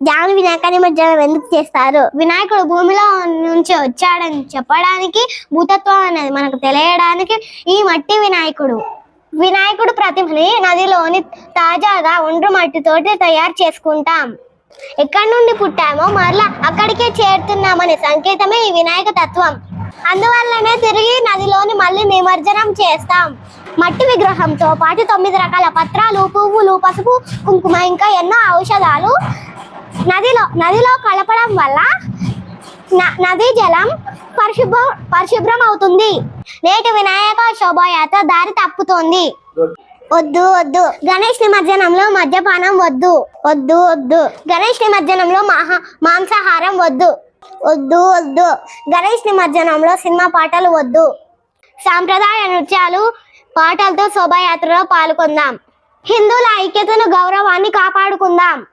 జ్ఞాన వినాయకాన్ని మధ్యాహ్నం ఎందుకు చేస్తారు? వినాయకుడు భూమిలో నుంచి వచ్చాడని చెప్పడానికి భూతత్వం అనేది మనకు తెలియడానికి ఈ మట్టి వినాయకుడు. వినాయకుడు ప్రతిమని నదిలోని తాజాగా ఒండ్రు మట్టితోటి తయారు చేసుకుంటాం. ఎక్కడి నుండి పుట్టామో మరలా అక్కడికే చేరుతున్నామనే సంకేతమే ఈ వినాయక తత్వం. అందువల్లనే తిరిగి నదిలోని మళ్ళీ నిమజ్జనం చేస్తాం. మట్టి విగ్రహంతో పాటు తొమ్మిది రకాల పత్రాలు పువ్వులు పసుపు కుంకుమ ఇంకా ఎన్నో ఔషధాలు నదిలో కలపడం వల్ల న- నదీ జలం పరిశుభ్రం పరిశుభ్రం అవుతుంది నేటి వినాయక శోభాయాత్ర దారి తప్పుతోంది. వద్దు వద్దు. గణేష్ నిమజ్జనంలో మద్యపానం వద్దు. వద్దు వద్దు. గణేష్ నిమజ్జనంలో మహా మాంసాహారం వద్దు. వద్దు వద్దు. గణేష్ నిమజ్జనంలో సినిమా పాటలు వద్దు. సాంప్రదాయ నృత్యాలు పాటలతో శోభాయాత్రలో పాల్గొందాం. హిందువుల ఐక్యతను గౌరవాన్ని కాపాడుకుందాం.